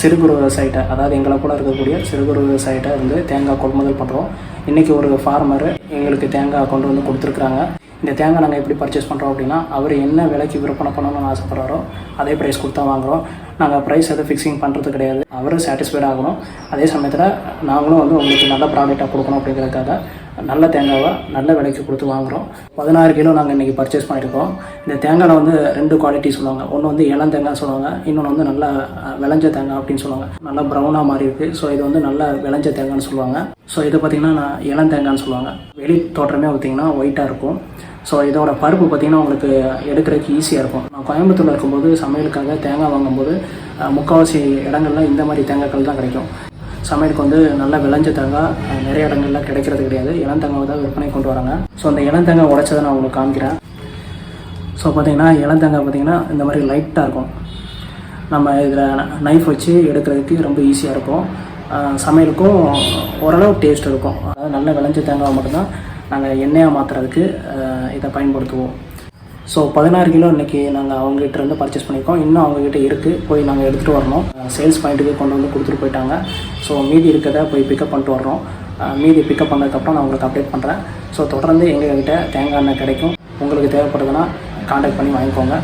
சிறு குறு விவசாயிட்ட அதாவது எங்களை கூட இருக்கக்கூடிய சிறு குறு விவசாயிட்ட வந்து தேங்காய் கொள்முதல் பண்ணுறோம் இன்றைக்கி ஒரு ஃபார்மர் எங்களுக்கு தேங்காய் கொண்டு வந்து கொடுத்துருக்குறாங்க. இந்த தேங்காய் நாங்கள் எப்படி பர்ச்சேஸ் பண்ணுறோம் அப்படின்னா அவர் என்ன விலைக்கு விற்பனை பண்ணணும்னு ஆசைப்படுறாரோ அதே ப்ரைஸ் கொடுத்தா வாங்குகிறோம் நாங்கள் ப்ரைஸ் எதுவும் ஃபிக்ஸிங் பண்ணுறது கிடையாது. அவரும் சாட்டிஸ்ஃபைட் ஆகணும். அதே சமயத்தில் நாங்களும் வந்து உங்களுக்கு நல்ல ப்ராடக்டாக கொடுக்கணும் அப்படிங்கிறதுக்காக நல்ல தேங்காவை நல்ல விலைக்கு கொடுத்து வாங்குகிறோம் பதினாறு கிலோ நாங்கள் இன்றைக்கி பர்ச்சேஸ் பண்ணியிருக்கோம். இந்த தேங்காயில் வந்து ரெண்டு குவாலிட்டி சொல்லுவாங்க. ஒன்று வந்து இளம் தேங்காய் சொல்லுவாங்க. இன்னொன்று வந்து நல்லா விளைஞ்ச தேங்காய் அப்படின்னு சொல்லுவாங்க. நல்லா ப்ரௌனாக மாறி இருக்குது ஸோ இது வந்து நல்ல விளைஞ்ச தேங்காய்னு சொல்லுவாங்க. ஸோ இது பார்த்திங்கன்னா நான் இளம் தேங்காய்னு சொல்லுவாங்க. வெளி தோற்றமே பார்த்திங்கன்னா ஒயிட்டாக இருக்கும். ஸோ இதோட பருப்பு பார்த்திங்கன்னா உங்களுக்கு எடுக்கிறதுக்கு ஈஸியாக இருக்கும். நான் கோயம்புத்தூரில் இருக்கும்போது சமையலுக்காக தேங்காய் வாங்கும்போது முக்கால்வாசி இடங்கள்லாம் இந்த மாதிரி தேங்காய்கள் தான் கிடைக்கும். சமையலுக்கு வந்து நல்ல விளைஞ்ச தேங்காய் நிறைய இடங்கள்ல கிடைக்கிறது கிடையாது. இளந்தேங்காவை தான் விற்பனை கொண்டு வராங்க. ஸோ அந்த இளந்தேங்காய் உடைச்சதை நான் உங்களுக்கு காமிக்கிறேன். ஸோ பார்த்தீங்கன்னா இளந்தேங்காய் பார்த்தீங்கன்னா இந்த மாதிரி லைட்டாக இருக்கும். நம்ம இதில் நைஃப் வச்சு எடுக்கிறதுக்கு ரொம்ப ஈஸியாக இருக்கும். சமையலுக்கும் ஓரளவு டேஸ்ட் இருக்கும். அதாவது நல்ல விளைஞ்ச தேங்காய் மட்டும்தான் நாங்கள் எண்ணெயாக மாற்றுறதுக்கு இதை பயன்படுத்துவோம். ஸோ பதினாறு கிலோ இன்றைக்கி நாங்கள் அவங்ககிட்ட இருந்து பர்ச்சேஸ் பண்ணியிருக்கோம். இன்னும் அவங்ககிட்ட இருக்குது போய் நாங்கள் எடுத்துகிட்டு வரணும். சேல்ஸ் பாயிண்ட்டுக்கு கொண்டு வந்து கொடுத்துட்டு போயிட்டாங்க. ஸோ மீதி இருக்கிறத போய் பிக்கப் பண்ணிட்டு வர்றோம். மீதி பிக்கப் பண்ணதுக்கப்புறம் நான் உங்களுக்கு அப்டேட் பண்ணுறேன் ஸோ தொடர்ந்து எங்கள்கிட்ட தேங்காய் எண்ணெய் கிடைக்கும். உங்களுக்கு தேவைப்படுதுன்னா காண்டாக்ட் பண்ணி வாங்கிக்கோங்க.